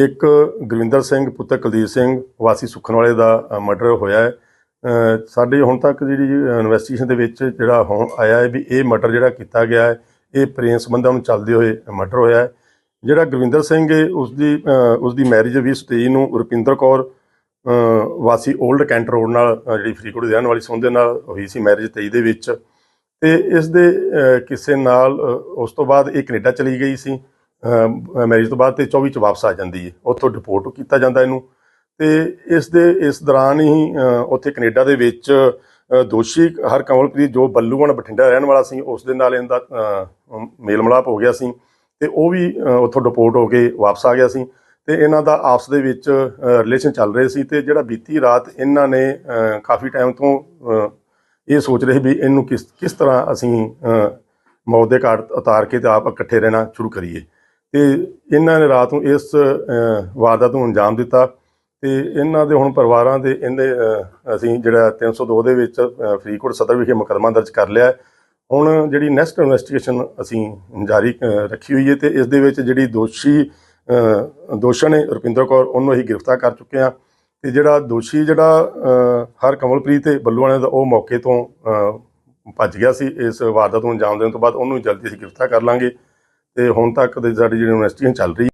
ਇੱਕ ਗੁਰਵਿੰਦਰ ਸਿੰਘ ਪੁੱਤਰ ਕੁਲਦੀਪ ਸਿੰਘ ਵਾਸੀ ਸੁਖਨਵਾਲੇ ਦਾ ਮਰਡਰ ਹੋਇਆ ਹੈ। ਅ, ਸਾਡੇ ਹੁਣ ਤੱਕ ਜਿਹੜੀ ਇਨਵੈਸਟੀਗੇਸ਼ਨ ਦੇ ਵਿੱਚ ਜਿਹੜਾ ਹੁਣ ਆਇਆ ਹੈ ਵੀ ਇਹ ਮਰਡਰ ਜਿਹੜਾ ਕੀਤਾ ਗਿਆ ਹੈ ਇਹ ਪ੍ਰੇਮ ਸੰਬੰਧਾਂ ਨੂੰ ਚੱਲਦੇ ਹੋਏ ਮਰਡਰ ਹੋਇਆ ਹੈ। ਜਿਹੜਾ ਗੁਰਵਿੰਦਰ ਸਿੰਘ ਹੈ ਉਸ ਦੀ ਅ, ਉਸ ਦੀ ਮੈਰਿਜ 2023 ਨੂੰ ਰੁਪਿੰਦਰ ਕੌਰ ਵਾਸੀ 올ਡ ਕੈਂਟ ਰੋਡ ਨਾਲ ਜਿਹੜੀ ਫਰੀਦਕੋਟ ਦੇ ਰਹਿਣ ਵਾਲੀ ਸੀ ਉਹਦੇ ਨਾਲ ਹੋਈ ਸੀ ਮੈਰਿਜ 23 ਦੇ ਵਿੱਚ। ਤੇ ਇਸ ਦੇ ਅ, ਕਿਸੇ ਨਾਲ ਉਸ ਤੋਂ ਬਾਅਦ ਇਹ ਕੈਨੇਡਾ ਚਲੀ ਗਈ ਸੀ। ਮੈਰਿਜ ਤੋਂ ਬਾਅਦ ਤੇ 24 ਚ ਵਾਪਸ ਆ ਜਾਂਦੀ ਹੈ। ਉੱਥੋਂ ਡਿਪੋਰਟ ਕੀਤਾ ਜਾਂਦਾ ਇਹਨੂੰ। ਤੇ ਇਸ ਦੇ ਇਸ ਦੌਰਾਨ ਹੀ ਉੱਥੇ ਕੈਨੇਡਾ ਦੇ ਵਿੱਚ ਦੋਸ਼ੀ ਹਰਕਮਲਪ੍ਰੀਤ ਜੋ ਬੱਲੂਵਣ ਬਠਿੰਡਾ ਰਹਿਣ ਵਾਲਾ ਸੀ ਉਸ ਦੇ ਨਾਲ ਇਹਦਾ ਅ, ਮੇਲ ਮਿਲਾਪ ਹੋ ਗਿਆ ਸੀ। ਤੇ ਉਹ ਵੀ ਉੱਥੋਂ ਡਿਪੋਰਟ ਹੋ ਕੇ ਵਾਪਸ ਆ ਗਿਆ ਸੀ। ਤੇ ਇਹਨਾਂ ਦਾ ਆਪਸ ਦੇ ਵਿੱਚ ਰਿਲੇਸ਼ਨ ਚੱਲ ਰਹੇ ਸੀ ਤੇ ਜਿਹੜਾ ਬੀਤੀ ਰਾਤ ਇਹਨਾਂ ਨੇ ਕਾਫੀ ਟਾਈਮ ਤੋਂ ਇਹ ਸੋਚ ਰਹੇ ਵੀ ਇਹਨੂੰ ਕਿਸ ਕਿਸ ਤਰ੍ਹਾਂ ਅਸੀਂ ਮੌਤ ਦੇ ਘਾਟ ਉਤਾਰ ਕੇ ਤੇ ਆਪ ਇਕੱਠੇ ਰਹਿਣਾ ਸ਼ੁਰੂ ਕਰੀਏ। ਤੇ ਇਹਨਾਂ ਨੇ ਰਾਤ ਨੂੰ ਇਸ ਵਾਰਦਾਤ ਨੂੰ ਅੰਜਾਮ ਦਿੱਤਾ ਤੇ ਇਹਨਾਂ ਦੇ ਹੁਣ ਪਰਿਵਾਰਾਂ ਦੇ ਇਹਦੇ ਅਸੀਂ ਜਿਹੜਾ 302 ਦੇ ਵਿੱਚ ਫਰੀਦਕੋਟ ਸਦਰ ਵਿਖੇ ਮੁਕੱਦਮਾ ਦਰਜ ਕਰ ਲਿਆ ਹੁਣ ਜਿਹੜੀ ਨੈਕਸਟ ਇਨਵੈਸਟੀਗੇਸ਼ਨ ਅਸੀਂ ਜਾਰੀ ਰੱਖੀ ਹੋਈ ਹੈ ਤੇ ਇਸ ਦੇ ਵਿੱਚ ਜਿਹੜੀ ਦੋਸ਼ੀ ਅ, ਦੋਸ਼ਣ ਹੈ ਰੁਪਿੰਦਰ ਕੌਰ ਉਹਨੂੰ ਅਸੀਂ ਗ੍ਰਿਫਤਾਰ ਕਰ ਚੁੱਕੇ ਹਾਂ ਤੇ ਜਿਹੜਾ ਦੋਸ਼ੀ ਜਿਹੜਾ ਹਰ ਕਮਲਪ੍ਰੀਤ ਤੇ ਬੱਲੂਆਣੇ ਦਾ ਉਹ ਮੌਕੇ ਤੋਂ ਭੱਜ ਗਿਆ ਸੀ। ਇਸ ਵਾਰਦਾਤ ਨੂੰ ਅੰਜਾਮ ਦੇਣ ਤੋਂ ਬਾਅਦ ਉਹਨੂੰ ਜਲਦੀ ਅਸੀਂ ਗ੍ਰਿਫਤਾਰ ਕਰ ਲਾਂਗੇ। ਤੇ ਹੁਣ ਤੱਕ ਦੇ ਸਾਡੀ ਜਿਹੜੀ ਇਨਵੈਸਟੀਗੇਸ਼ਨ ਚੱਲ ਰਹੀ